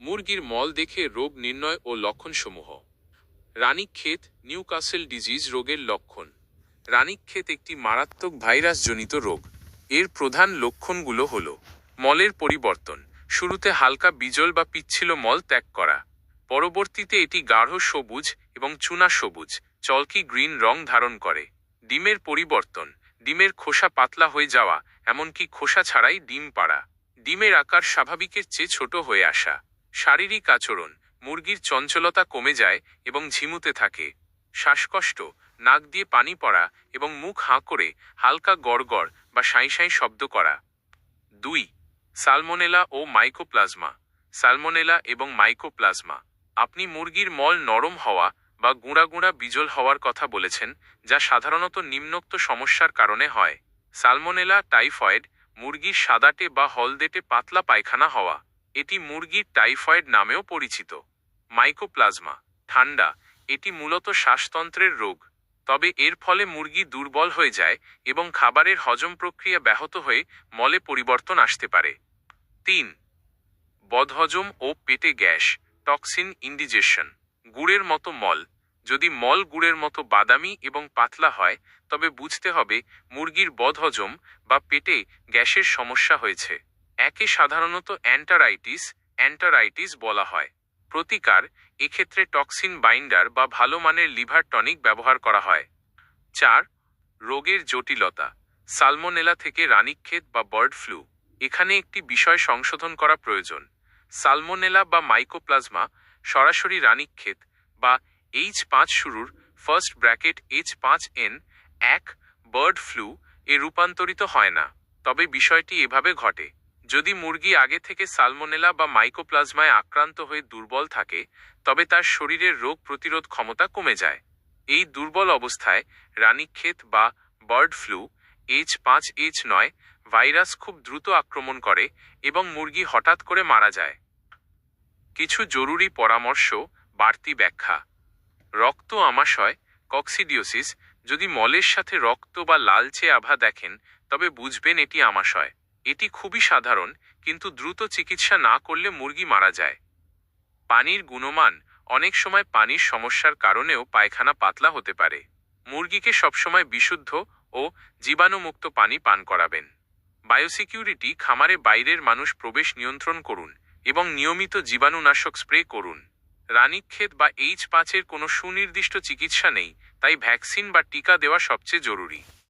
মুরগির মল দেখে রোগ নির্ণয় ও লক্ষণসমূহ। রানীক্ষেত নিউকাসেল ডিজিজ রোগের লক্ষণ। রানীক্ষেত একটি মারাত্মক ভাইরাসজনিত রোগ। এর প্রধান লক্ষণগুলো হল, মলের পরিবর্তন, শুরুতে হালকা বিজল বা পিচ্ছিল মল ত্যাগ করা। পরবর্তীতে এটি গাঢ় সবুজ এবং চুনা সবুজ, চলকি গ্রিন রং ধারণ করে। ডিমের পরিবর্তন, ডিমের খোসা পাতলা হয়ে যাওয়া, এমনকি খোসা ছাড়াই ডিম পাড়া। ডিমের আকার স্বাভাবিকের চেয়ে ছোট হয়ে আসা। শারীরিক আচরণ, মুরগির চঞ্চলতা কমে যায় এবং ঝিমুতে থাকে। শ্বাসকষ্ট, নাক দিয়ে পানি পড়া এবং মুখ হাঁ করে হালকা গড়গড় বা সাঁই সাঁই শব্দ করা। দুই, সালমোনেলা ও মাইকোপ্লাজমা, সালমোনেলা এবং মাইকোপ্লাজমা। আপনি মুরগির মল নরম হওয়া বা গুঁড়া গুঁড়া বিজল হওয়ার কথা বলেছেন, যা সাধারণত নিম্নোক্ত সমস্যার কারণে হয়। সালমোনেলা, টাইফয়েড, মুরগির সাদাটে বা হলদেটে পাতলা পায়খানা হওয়া। এটি মুরগির টাইফয়েড নামেও পরিচিত। মাইকোপ্লাজমা, ঠান্ডা, এটি মূলত শ্বাসতন্ত্রের রোগ। তবে এর ফলে মুরগি দুর্বল হয়ে যায় এবং খাবারের হজম প্রক্রিয়া ব্যাহত হয়ে মলে পরিবর্তন আসতে পারে। তিন, বদহজম ও পেটে গ্যাস, টক্সিন ইন্ডিজেশন, গুড়ের মতো মল। যদি মল গুড়ের মতো বাদামি এবং পাতলা হয়, তবে বুঝতে হবে মুরগির বদহজম বা পেটে গ্যাসের সমস্যা হয়েছে। একে সাধারণত অ্যান্টারাইটিস অ্যান্টারাইটিস বলা হয়। প্রতিকার, এক্ষেত্রে টক্সিন বাইন্ডার বা ভালো মানের লিভার টনিক ব্যবহার করা হয়। চার, রোগের জটিলতা, সালমোনেলা থেকে রানীক্ষেত বা বার্ড ফ্লু। এখানে একটি বিষয় সংশোধন করা প্রয়োজন। সালমোনেলা বা মাইকোপ্লাজমা, সরাসরি রানীক্ষেত বা এইচ পাঁচ শুরুর ফার্স্ট ব্র্যাকেট এইচ পাঁচ এন এক, বার্ড ফ্লু, এ রূপান্তরিত হয় না। তবে বিষয়টি এভাবে ঘটে। যদি মুরগি আগে থেকে সালমোনেলা বা মাইকোপ্লাজমায় আক্রান্ত হয়ে দুর্বল থাকে, তবে তার শরীরের রোগ প্রতিরোধ ক্ষমতা কমে যায়। এই দুর্বল অবস্থায় রানীক্ষেত বা বার্ড ফ্লু, এইচ পাঁচ এইচ নয়, ভাইরাস খুব দ্রুত আক্রমণ করে এবং মুরগি হঠাৎ করে মারা যায়। কিছু জরুরি পরামর্শ, বাড়তি ব্যাখ্যা। রক্ত আমাশয়, কক্সিডিওসিস, যদি মলের সাথে রক্ত বা লালচে আভা দেখেন, তবে বুঝবেন এটি আমাশয়। এটি খুবই সাধারণ, কিন্তু দ্রুত চিকিৎসা না করলে মুরগি মারা যায়। পানির গুণমান অনেক সময় পানির সমস্যার কারণেও পায়খানা পাতলা হতে পারে। মুরগিকে সবসময় বিশুদ্ধ ও জীবাণুমুক্ত পানি পান করাবেন। বায়োসিকিউরিটি খামারে বাইরের মানুষ প্রবেশ নিয়ন্ত্রণ করুন এবং নিয়মিত জীবাণুনাশক স্প্রে করুন। রানিক্ষেত বা এইচ পাঁচের কোনো সুনির্দিষ্ট চিকিৎসা নেই, তাই ভ্যাকসিন বা টিকা দেওয়া সবচেয়ে জরুরি।